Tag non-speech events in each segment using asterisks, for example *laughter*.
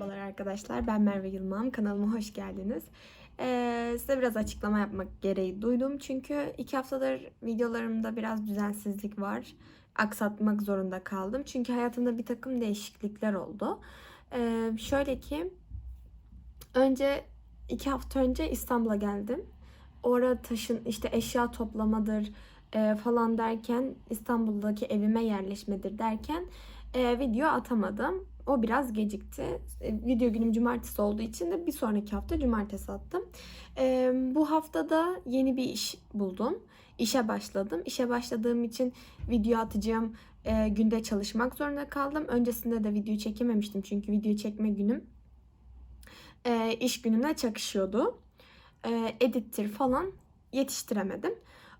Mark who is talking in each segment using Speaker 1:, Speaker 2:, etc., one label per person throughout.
Speaker 1: Merhabalar arkadaşlar, ben Merve Yılmaz. Kanalıma hoş geldiniz. Ee, size biraz açıklama yapmak gereği duydum. Çünkü iki haftadır videolarımda biraz düzensizlik var. Aksatmak zorunda kaldım. Çünkü hayatımda bir takım değişiklikler oldu. Ee, şöyle ki, önce iki hafta önce İstanbul'a geldim. Orada taşın işte eşya toplamadır e, falan derken İstanbul'daki evime yerleşmedir derken e, video atamadım. O biraz gecikti. E, video günüm cumartesi olduğu için de bir sonraki hafta cumartesi attım. E, bu haftada yeni bir iş buldum. İşe başladım. İşe başladığım için video atacağım e, günde çalışmak zorunda kaldım. Öncesinde de video çekememiştim çünkü video çekme günüm e, iş gününe çakışıyordu. E, edittir falan yetiştiremedim.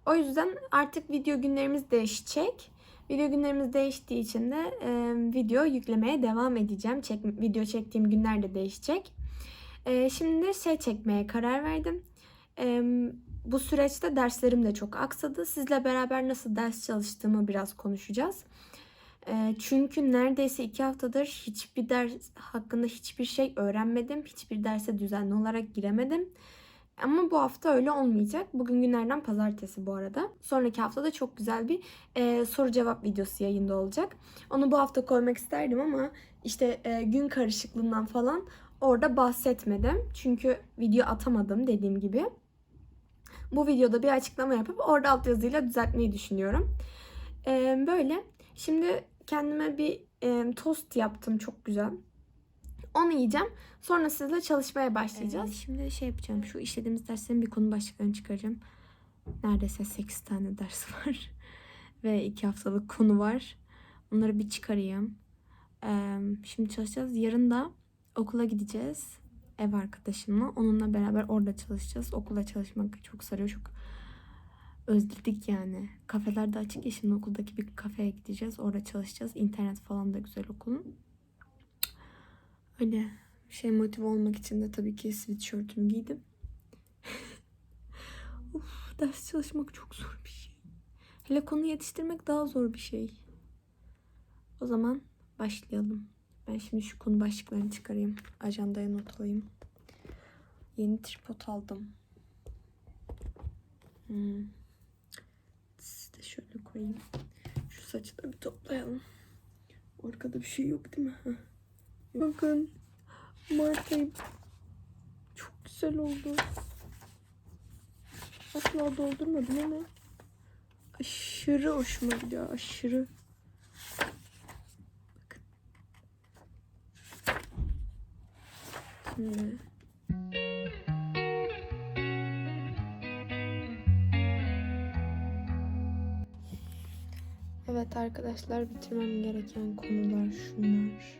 Speaker 1: O yüzden artık video günlerimiz değişecek. Video günlerimiz değiştiği için de e, video yüklemeye devam edeceğim. Çek, video çektiğim günler de değişecek. E, şimdi şey çekmeye karar verdim. E, bu süreçte derslerim de çok aksadı. Sizle beraber nasıl ders çalıştığımı biraz konuşacağız. E, çünkü neredeyse iki haftadır hiçbir ders hakkında hiçbir şey öğrenmedim. Hiçbir derse düzenli olarak giremedim. Ama bu hafta öyle olmayacak. Bugün günlerden pazartesi bu arada. Sonraki hafta da çok güzel bir e, soru cevap videosu yayında olacak. Onu bu hafta koymak isterdim ama işte e, gün karışıklığından falan orada bahsetmedim. Çünkü video atamadım dediğim gibi. Bu videoda bir açıklama yapıp orada alt yazıyla düzeltmeyi düşünüyorum. E, böyle. Şimdi kendime bir e, tost yaptım çok güzel. Onu yiyeceğim. Sonra sizle çalışmaya başlayacağız. şimdi şey yapacağım. Şu işlediğimiz derslerin bir konu başlıklarını çıkaracağım. Neredeyse 8 tane ders *laughs* var. Ve 2 haftalık konu var. Onları bir çıkarayım. Ee, şimdi çalışacağız. Yarın da okula gideceğiz. Ev arkadaşımla. Onunla beraber orada çalışacağız. Okula çalışmak çok sarıyor. Çok özledik yani. Kafeler de açık ya şimdi okuldaki bir kafeye gideceğiz. Orada çalışacağız. İnternet falan da güzel okulun. Öyle şey motive olmak için de tabii ki sweatshirt'ümü giydim. *laughs* Uf, ders çalışmak çok zor bir şey. Hele konu yetiştirmek daha zor bir şey. O zaman başlayalım. Ben şimdi şu konu başlıklarını çıkarayım. Ajandaya not alayım. Yeni tripod aldım. Hmm. Sizi de şöyle koyayım. Şu saçı da bir toplayalım. Arkada bir şey yok değil mi? Bakın. Mart ayı çok güzel oldu. Asla doldurmadım ama aşırı hoşuma gidiyor. Aşırı. Bakın. Şimdi. Evet arkadaşlar bitirmem gereken konular şunlar.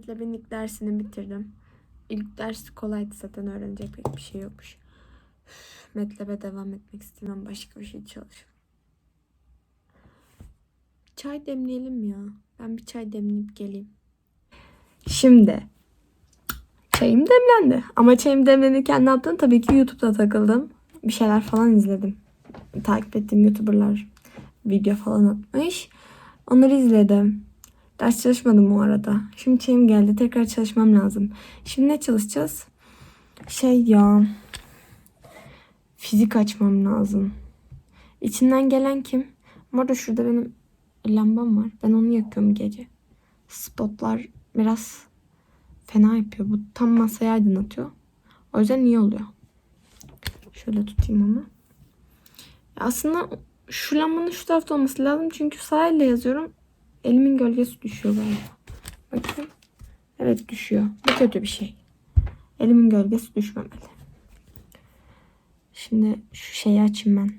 Speaker 1: MATLAB'in ilk dersini bitirdim. İlk ders kolaydı zaten öğrenecek pek bir şey yokmuş. Üf, MATLAB'e devam etmek istemiyorum. Başka bir şey çalışıyorum. Çay demleyelim ya. Ben bir çay demleyip geleyim. Şimdi çayım demlendi. Ama çayım demlenirken ne yaptım? Tabii ki YouTube'da takıldım. Bir şeyler falan izledim. Takip ettiğim YouTuber'lar video falan atmış. Onları izledim. Ders çalışmadım o arada. Şimdi çayım geldi. Tekrar çalışmam lazım. Şimdi ne çalışacağız? Şey ya. Fizik açmam lazım. İçinden gelen kim? Bu arada şurada benim lambam var. Ben onu yakıyorum gece. Spotlar biraz fena yapıyor. Bu tam masayı aydınlatıyor. O yüzden iyi oluyor. Şöyle tutayım onu. Aslında şu lambanın şu tarafta olması lazım. Çünkü sağ elle yazıyorum. Elimin gölgesi düşüyor galiba. Bakın. Evet düşüyor. Bu kötü bir şey. Elimin gölgesi düşmemeli. Şimdi şu şeyi açayım ben.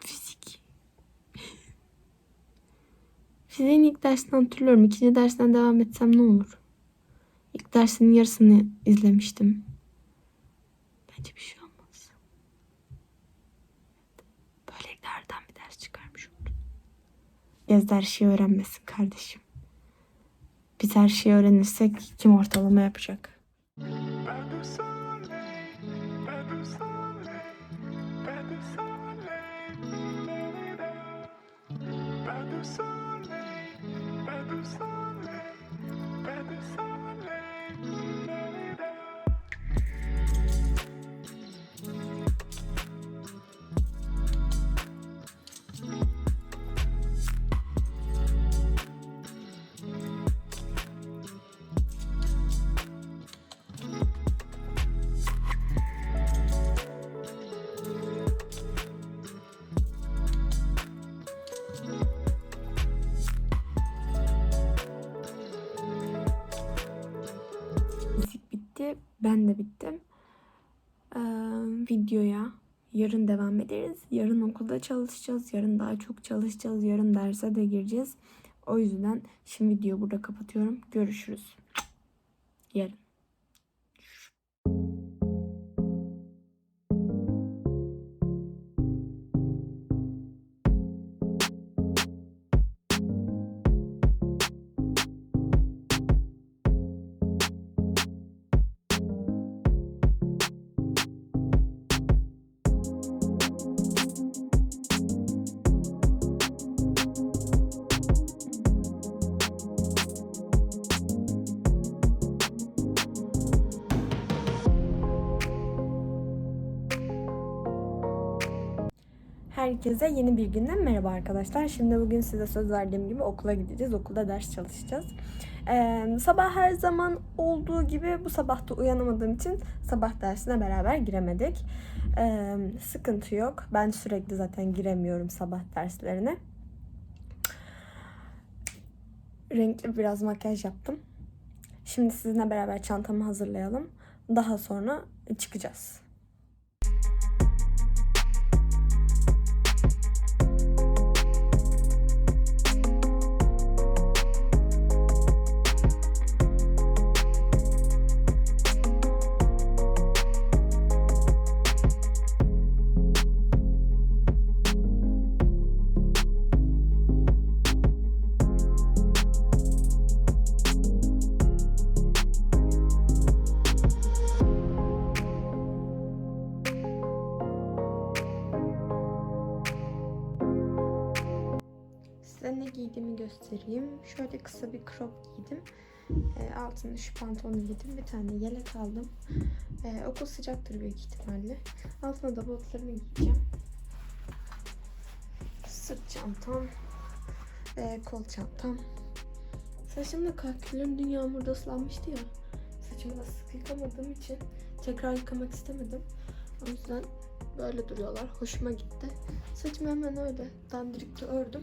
Speaker 1: Fizik. Fiziğin ilk dersini hatırlıyorum. İkinci dersten devam etsem ne olur? İlk dersinin yarısını izlemiştim. Bence bir şey Yazda her şeyi öğrenmesin kardeşim. Biz her şeyi öğrenirsek kim ortalama yapacak?
Speaker 2: Pas
Speaker 1: Ben de bittim. Ee, videoya yarın devam ederiz. Yarın okulda çalışacağız. Yarın daha çok çalışacağız. Yarın derse de gireceğiz. O yüzden şimdi videoyu burada kapatıyorum. Görüşürüz. Yarın. Herkese yeni bir günden merhaba arkadaşlar. Şimdi bugün size söz verdiğim gibi okula gideceğiz. Okulda ders çalışacağız. Ee, sabah her zaman olduğu gibi bu sabah da uyanamadığım için sabah dersine beraber giremedik. Ee, sıkıntı yok. Ben sürekli zaten giremiyorum sabah derslerine. Renkli biraz makyaj yaptım. Şimdi sizinle beraber çantamı hazırlayalım. Daha sonra çıkacağız. Giydiğimi göstereyim. Şöyle kısa bir crop giydim. E, altına şu pantolonu giydim. Bir tane yelek aldım. E, okul sıcaktır büyük ihtimalle. Altına da botlarını giyeceğim. Sırt çantam. E, kol çantam. Saçım da kalkülüm dün yağmurda ıslanmıştı ya. Saçımı da sık yıkamadığım için tekrar yıkamak istemedim. O yüzden böyle duruyorlar. Hoşuma gitti. Saçımı hemen öyle dandirikle ördüm.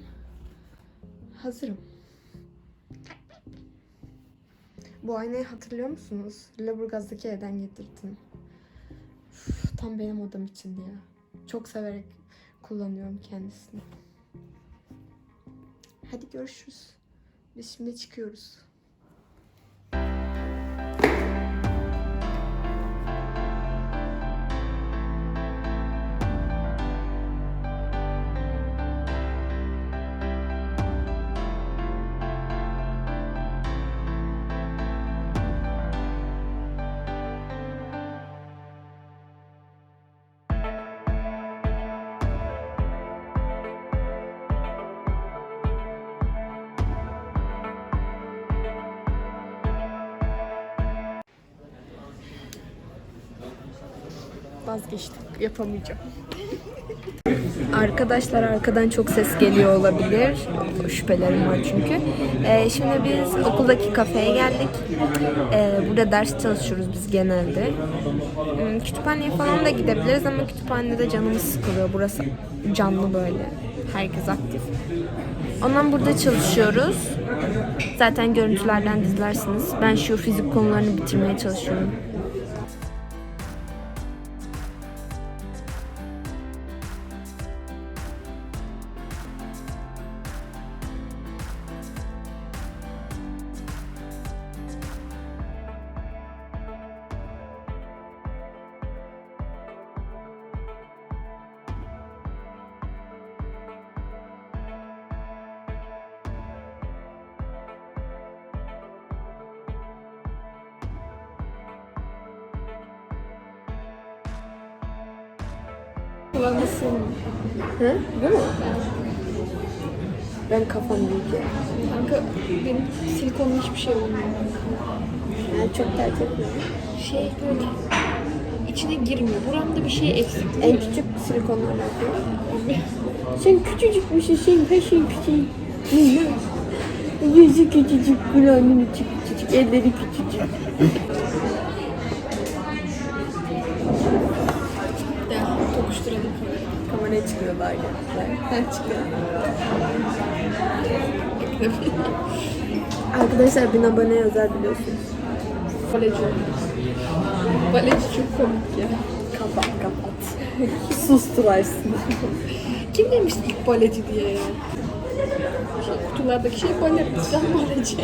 Speaker 1: Hazırım. Bu aynayı hatırlıyor musunuz? Lüleburgaz'daki evden getirdim. Üf, tam benim odam içindi ya. Çok severek kullanıyorum kendisini. Hadi görüşürüz. Biz şimdi çıkıyoruz. Vazgeçtim. Yapamayacağım. Arkadaşlar arkadan çok ses geliyor olabilir. Şüphelerim var çünkü. Ee, şimdi biz okuldaki kafeye geldik. Ee, burada ders çalışıyoruz biz genelde. Hmm, Kütüphaneye falan da gidebiliriz ama kütüphanede canımız sıkılıyor. Burası canlı böyle. Herkes aktif. Ondan burada çalışıyoruz. Zaten görüntülerden izlersiniz. Ben şu fizik konularını bitirmeye çalışıyorum.
Speaker 3: Sığmıyor.
Speaker 1: Hı? Bu mu? Ben kafam büyük.
Speaker 3: Kanka benim silikonlu hiçbir şey olmuyor.
Speaker 1: Yani çok tercih etmiyorum.
Speaker 3: Şey böyle içine girmiyor. Buramda bir şey eksik.
Speaker 1: En küçük silikonlarla yapıyorum. Sen küçücükmüşsün, sen her şeyin küçüğü. Yüzü küçücük, kulağının içi küçücük, elleri küçücük.
Speaker 3: Ya tokuşturalım
Speaker 1: Kameraya çıkıyorlar.
Speaker 3: Ha çıkıyor. *laughs*
Speaker 1: Arkadaşlar bin abone yazar biliyorsunuz.
Speaker 3: Baleci. Baleci çok komik ya.
Speaker 1: Kapat kapat. *laughs* Susturarsın. *laughs*
Speaker 3: Kim demişti ilk baleci diye ya? Kutulardaki şey bale. Sen baleci.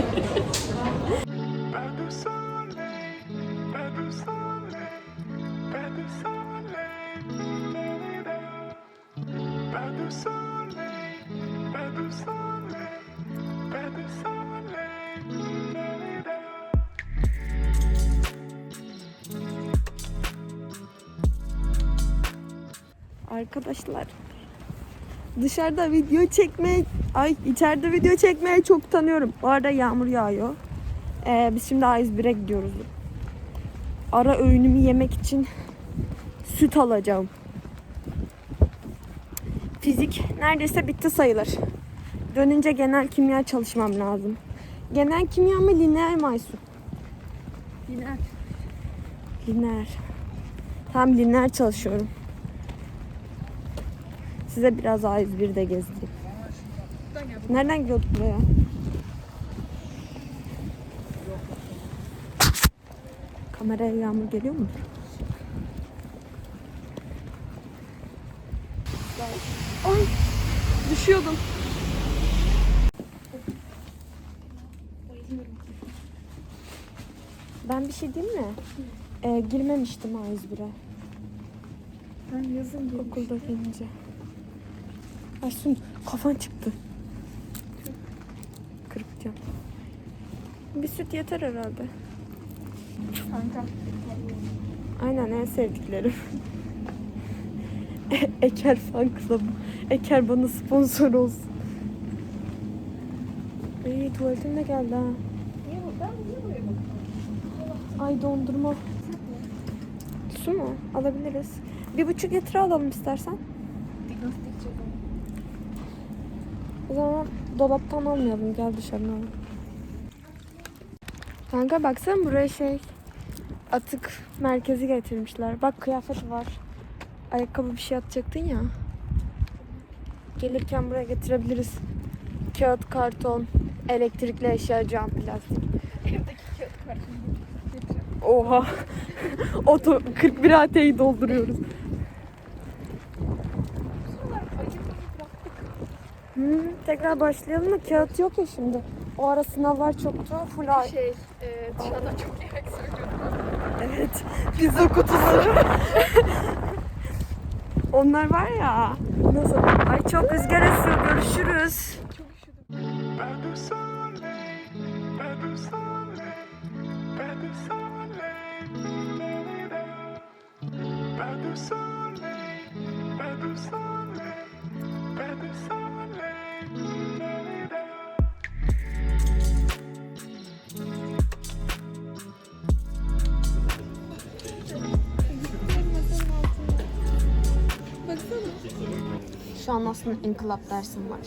Speaker 1: Arkadaşlar dışarıda video çekmeye ay içeride video çekmeye çok tanıyorum. Bu arada yağmur yağıyor. Ee, biz şimdi A101'e gidiyoruz. Ara öğünümü yemek için süt alacağım. Fizik neredeyse bitti sayılır. Dönünce genel kimya çalışmam lazım. Genel kimya mı lineer mi Aysu?
Speaker 3: Yine
Speaker 1: Lineer. Tam lineer çalışıyorum. Size biraz A101'de gezdireyim. Nereden gidiyorduk buraya? Kameraya yağmur geliyor mu? Ay düşüyordum. Ben bir şey diyeyim mi? Ee, girmemiştim A101'e.
Speaker 3: Ben yazın gelmiş.
Speaker 1: Okulda gelince. Aysun kafan çıktı. Kırpacağım. Bir süt yeter herhalde.
Speaker 3: Kanka.
Speaker 1: Aynen en sevdiklerim. E- Eker fan club. Eker bana sponsor olsun. İyi tuvaletim de geldi ha.
Speaker 3: Niye bu? Ben niye buraya bakıyorum?
Speaker 1: Ay dondurma. Su mu? Alabiliriz. Bir buçuk litre alalım istersen. O zaman dolaptan almayalım. Gel dışarıdan alalım. Kanka baksana buraya şey atık merkezi getirmişler. Bak kıyafet var. Ayakkabı bir şey atacaktın ya. Gelirken buraya getirebiliriz. Kağıt, karton, elektrikli eşya, cam, plastik.
Speaker 3: Evdeki kağıt getireceğim.
Speaker 1: Oha. *laughs* Oto 41 AT'yi dolduruyoruz. Hmm, tekrar başlayalım mı? Kağıt yok ya şimdi. O ara sınavlar çoktu. Full ay.
Speaker 3: Şey, e, dışarıdan çok yemek söylüyorum.
Speaker 1: Evet. Pizza kutuları. *laughs* Onlar var ya. Nasıl? Ay çok rüzgar esiyor. Görüşürüz. Şu an aslında inkılap dersim var.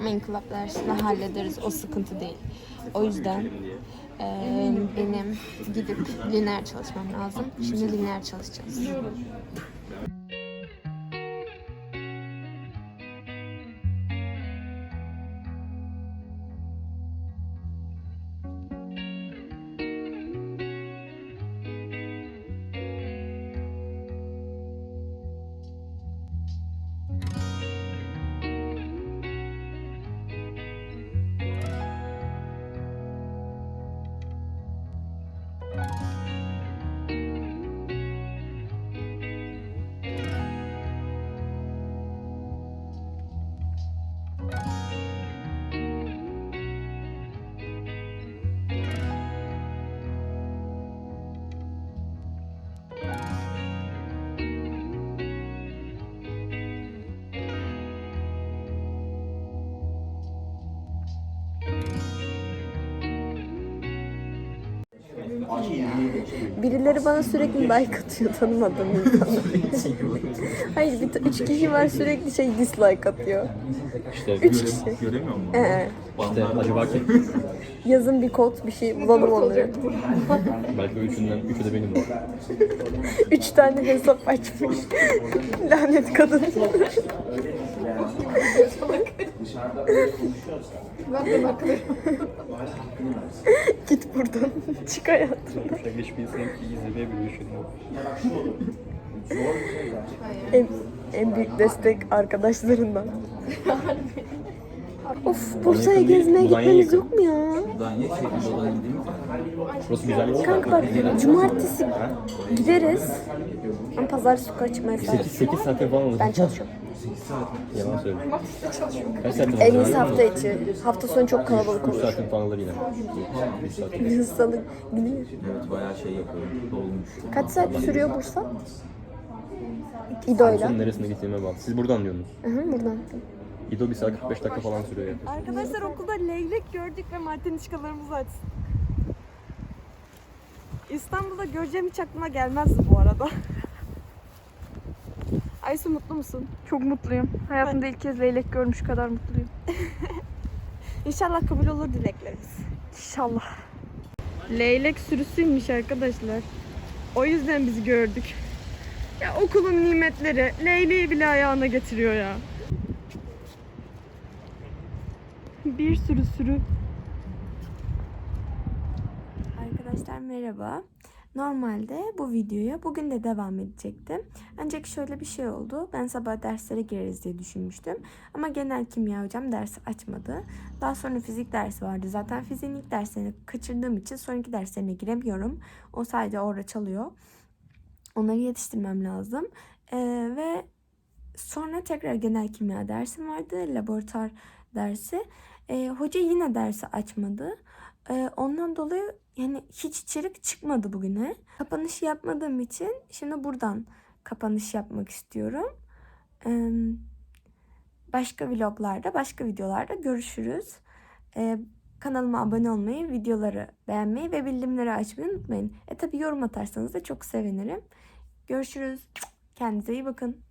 Speaker 1: Ama inkılap dersini hallederiz. O sıkıntı değil. O yüzden eee, benim gidip lineer çalışmam lazım. Şimdi lineer çalışacağız. Birileri bana sürekli like atıyor tanımadığım *laughs* insanlar. Hayır bir üç kişi var sürekli şey dislike atıyor.
Speaker 4: İşte,
Speaker 1: Üç kişi.
Speaker 5: Göremiyor musun?
Speaker 1: Ee,
Speaker 4: işte acaba kim? *laughs*
Speaker 1: yazın bir kod bir şey bulalım onları. *laughs*
Speaker 4: Belki o üçünden, üçü de benim.
Speaker 1: Üç tane hesap açmış. Lanet kadın.
Speaker 3: Ben de bakıyorum.
Speaker 1: Git buradan. Çık hayatımdan.
Speaker 4: Sen hiçbir insan ki izlemeyebiliyor şimdi.
Speaker 1: En, en büyük destek arkadaşlarından. *laughs* of Bursa'ya gezmeye gitmemiz yok mu ya?
Speaker 5: Daha niye şey dolayı değil mi?
Speaker 4: Burası güzel yol.
Speaker 1: Kanka bak cumartesi gideriz. Ama pazar sokağa çıkmaya
Speaker 4: 8, 8 saate falan olur.
Speaker 1: Ben çalışıyorum.
Speaker 4: Yalan söylüyorum. Kaç saatin
Speaker 1: En iyisi hafta içi. Hafta sonu çok kalabalık
Speaker 4: 3
Speaker 1: olur.
Speaker 4: saatin falan alır yine. 3 saatin.
Speaker 1: Salı gidilir.
Speaker 5: Evet bayağı şey yapıyorum. Dolmuş.
Speaker 1: Kaç saat sürüyor Bursa? İdo'yla.
Speaker 4: neresine gittiğime bağlı. Siz buradan diyorsunuz.
Speaker 1: Hı hı, buradan.
Speaker 4: İdo 1 saat 45 dakika falan sürüyor yaklaşık.
Speaker 1: Arkadaşlar okulda leylek gördük ve martenişkalarımızı açtık. İstanbul'da göreceğim hiç aklıma gelmezdi bu arada. *laughs* Aysu mutlu musun?
Speaker 6: Çok mutluyum. Hayatımda ilk kez leylek görmüş kadar mutluyum. *laughs*
Speaker 1: İnşallah kabul olur dileklerimiz.
Speaker 6: İnşallah.
Speaker 1: Leylek sürüsüymüş arkadaşlar. O yüzden bizi gördük. Ya okulun nimetleri leyleği bile ayağına getiriyor ya. Bir sürü sürü. Arkadaşlar merhaba. Normalde bu videoya bugün de devam edecektim. Ancak şöyle bir şey oldu. Ben sabah derslere gireriz diye düşünmüştüm. Ama genel kimya hocam dersi açmadı. Daha sonra fizik dersi vardı. Zaten fiziğin ilk derslerini kaçırdığım için sonraki derslerine giremiyorum. O sadece orada çalıyor. Onları yetiştirmem lazım. Ee, ve sonra tekrar genel kimya dersim vardı. Laboratuvar dersi. Ee, hoca yine dersi açmadı. Ee, ondan dolayı yani hiç içerik çıkmadı bugüne. Kapanış yapmadığım için şimdi buradan kapanış yapmak istiyorum. Ee, başka vloglarda, başka videolarda görüşürüz. Ee, kanalıma abone olmayı, videoları beğenmeyi ve bildirimleri açmayı unutmayın. E tabi yorum atarsanız da çok sevinirim. Görüşürüz. Kendinize iyi bakın.